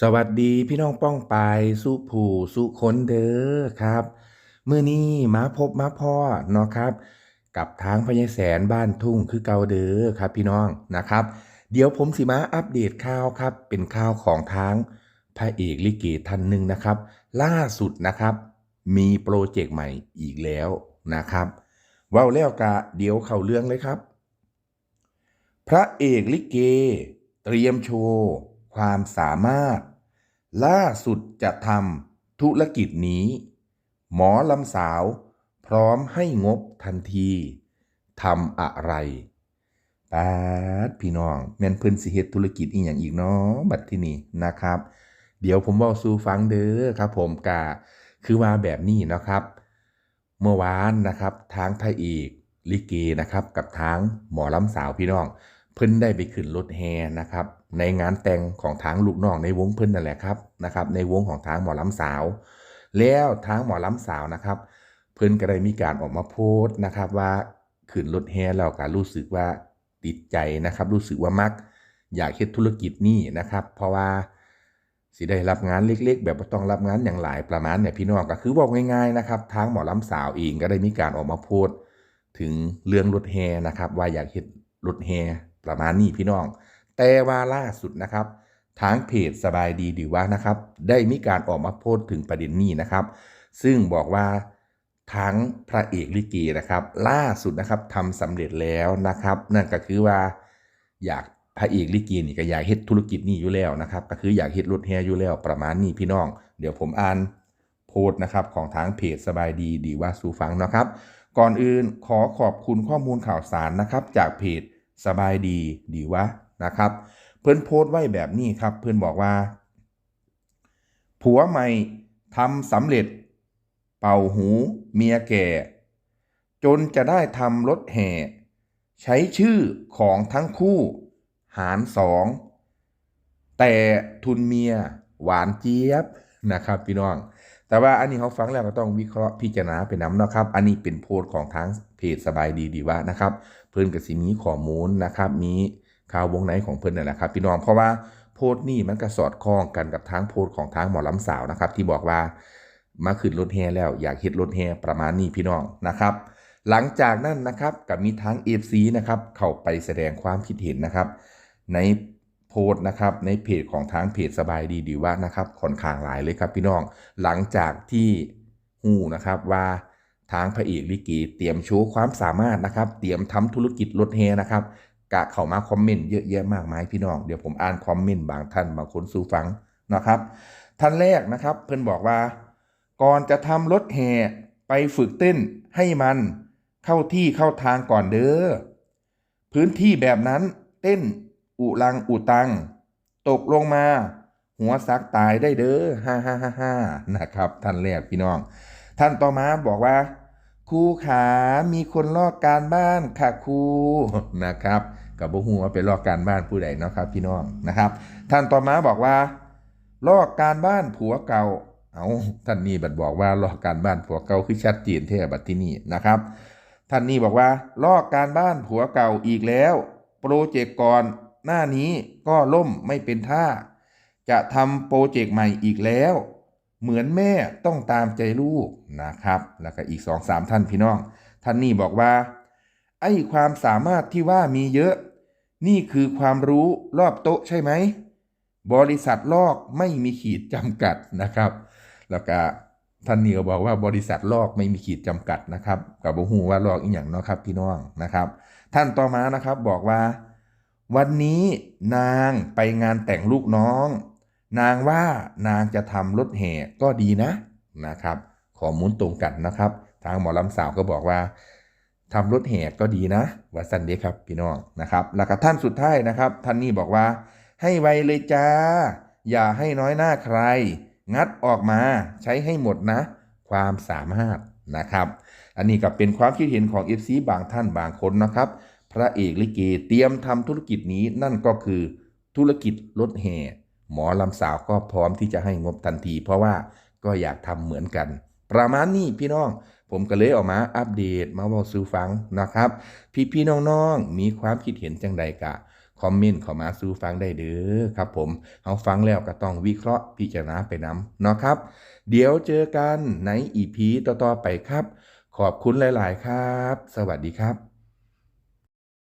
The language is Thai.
สวัสดีพี่น้องป้องปายสุผูสุคนเด้อครับเมื่อนี้มาพบมาพ่อเนาะครับ กับทางพญาแสนบ้านทุ่งคือเกาเด้อครับพี่น้องนะครับ เดี๋ยวผมสิมาอัปเดตข่าวครับ เป็นข่าวของทางพระเอกลิเกท่านหนึ่งนะครับ ล่าสุดนะครับ มีโปรเจกต์ใหม่อีกแล้วนะครับว้าแล้วกะเดี๋ยวเข้าเรื่องเลยครับ พระเอกลิเก เตรียมโชว์ ความสามารถ ล่าสุดจะทำธุรกิจนี้ หมอลำสาว พร้อมให้งบทันทีทำอะไรปาดพี่น้องแม่นเพิ่นสิเฮ็ดธุรกิจอีหยังอีกเนาะบัดที่นี่นะครับ เดี๋ยวผมเว้าสู่ฟังเด้อครับ ผมกะคือว่าแบบนี้นะครับ เมื่อวานนะครับทางพระเอกลิเกนะครับ กับทางหมอลำสาวพี่น้อง เพิ่นได้ไปขึ้นรถแฮนะครับในงานแต่งของทางลูกน้องในวงเพิ่นนั่นแหละครับนะครับในวงของทางหมอลำสาว แล้วทางหมอลำสาวนะครับ เพิ่นก็ได้มีการออกมาโพสต์นะครับว่าขึ้นรถแฮแล้วก็รู้สึกว่าติดใจนะครับ รู้สึกว่ามักอยากเฮ็ดธุรกิจนี้นะครับ เพราะว่าสิได้รับงานเล็ก ๆ แบบบ่ต้องรับงานอย่างหลายประมาณเนี่ยพี่น้องก็คือบอกง่ายๆนะครับทางหมอลำสาวเองก็ได้มีการออกมาโพสต์ถึงเรื่องรถแฮนะครับว่าอยากเฮ็ดรถแฮ ประมาณนี้พี่น้อง แต่ว่าล่าสุดนะครับทางเพจสบายดีดีว่านะครับ ได้มีการออกมาโพสต์ถึงประเด็นนี้นะครับ ซึ่งบอกว่าทั้งพระเอกลิเกนะครับ ล่าสุดนะครับทำสำเร็จแล้วนะครับ นั่นก็คือว่าอยากพระเอกลิเกนี่ก็อยากเฮ็ดธุรกิจนี้อยู่แล้วนะครับ ก็คืออยากเฮ็ดรถแฮอยู่แล้วประมาณนี้พี่น้อง เดี๋ยวผมอ่านโพสต์นะครับของทางเพจสบายดีดีว่าสู่ฟังนะครับ ก่อนอื่นขอขอบคุณข้อมูลข่าวสารนะครับ จากเพจ สบายดีดีวะนะครับ เพื่อนโพสต์ไว้แบบนี้ครับ เพื่อนบอกว่า ผัวใหม่ทำสำเร็จ เป่าหูเมียแก่ จนจะได้ทำรถแห่ ใช้ชื่อของทั้งคู่ หารสอง แต่ทุนเมีย หวานเจี๊ยบนะครับพี่น้อง แต่ว่าอันนี้เขาฟังแล้วก็ต้องวิเคราะห์พิจารณาไปน้ำนะครับ อันนี้เป็นโพสต์ของทางเพจสบายดีดีว่านะครับ เพิ่อนกับสิมีข้อมูลนะครับ มีข่าววงในของเพิ่อนนั่นแหละครับพี่น้องเพราะว่าโพสต์นี่มันก็สอดคล้องกันกับทางโพสต์ของทางหมอลำสาวนะครับ ที่บอกว่ามาขึ้นรถแฮแล้วอยากเฮ็ดรถแฮประมาณนี้พี่น้องนะครับ หลังจากนั้นนะครับกับมีทาง FC นะครับเข้าไปแสดงความคิดเห็นนะครับ ใน โพสต์นะครับในเพจของทางเพจสบายดีดีว่านะครับค่อนข้างหลายเลยครับพี่น้องหลังจากที่ฮู้นะครับว่าทางพระเอกลิเกเตรียมโชว์ความสามารถนะครับ เตรียมทำธุรกิจรถแฮนะครับกะเข้ามาคอมเมนต์เยอะแยะมากมายพี่น้องเดี๋ยวผมอ่านคอมเมนต์บางท่านบางคนสู่ฟังนะครับ ท่านแรกนะครับ เพื่อนบอกว่า ก่อนจะทำรถแห่ไปฝึกเต้นให้มันเข้าที่เข้าทางก่อนเด้อพื้นที่แบบนั้นเต้น อุลังอุตัง ตกลงมา หัวซักตายได้เด้อฮ่าฮ่าฮ่าฮ่านะครับ ท่านแรกพี่น้อง ท่านต่อมาบอกว่าครูขามีคนลอกการบ้านค่ะครูนะครับกับบุหัวาไปลอกการบ้านผู้ใดเนาะครับ พี่น้องนะครับ ท่านต่อมาบอกว่า ลอกการบ้านผัวเก่า เอาท่านนี้บัดบอกว่าลอกการบ้านผัวเก่าคือชัดเจนแท้บัดที่นี่นะครับ ท่านนี้บอกว่า ลอกการบ้านผัวเก่าอีกแล้ว โปรเจกต์ก่อน หน้านี้ก็ล่มไม่เป็นท่า จะทำโปรเจกต์ใหม่อีกแล้ว เหมือนแม่ต้องตามใจลูกนะครับ แล้วก็อีกสองสามท่านพี่น้อง ท่านนี้บอกว่า ไอ้ความสามารถที่ว่ามีเยอะ นี่คือความรู้รอบโต๊ะใช่ไหม บริษัทลอกไม่มีขีดจำกัดนะครับ แล้วก็ท่านนี้ก็บอกว่าบริษัทลอกไม่มีขีดจำกัดนะครับกับบุหูว่าลอกอีกอย่างเนาะครับพี่น้องนะครับ ท่านต่อมานะครับบอกว่า วันนี้นางไปงานแต่งลูกน้อง นางว่านางจะทำรถแห่ก็ดีนะนะครับข้อมูลตรงกันนะครับ ทางหมอลำสาวก็บอกว่าทำรถแห่ก็ดีนะว่าสันเดครับพี่น้องนะครับแล้วก็ท่านสุดท้ายนะครับ ท่านนี้บอกว่า ให้ไวเลยจ้า อย่าให้น้อยหน้าใคร งัดออกมาใช้ให้หมดนะ ความสามารถนะครับ อันนี้ก็เป็นความคิดเห็นของ FC บางท่านบางคนนะครับ พระเอกลิเกเตรียมทำธุรกิจนี้นั่นก็คือธุรกิจรถแห่ หมอลำสาวก็พร้อมที่จะให้งบทันที เพราะว่าก็อยากทำเหมือนกัน ประมาณนี้พี่น้อง ผมก็เลยออกมาอัปเดตมาบอกสู่ฟังนะครับ พี่ๆน้องๆ มีความคิดเห็นจังใดกะคอมเมนต์เข้ามาสู่ฟังได้เด้อครับผมเฮาฟังแล้วก็ต้องวิเคราะห์พิจารณาไปนำเนาะครับ เดี๋ยวเจอกันในอีพีต่อๆไปครับ ขอบคุณหลาย ๆ ครับ สวัสดีครับ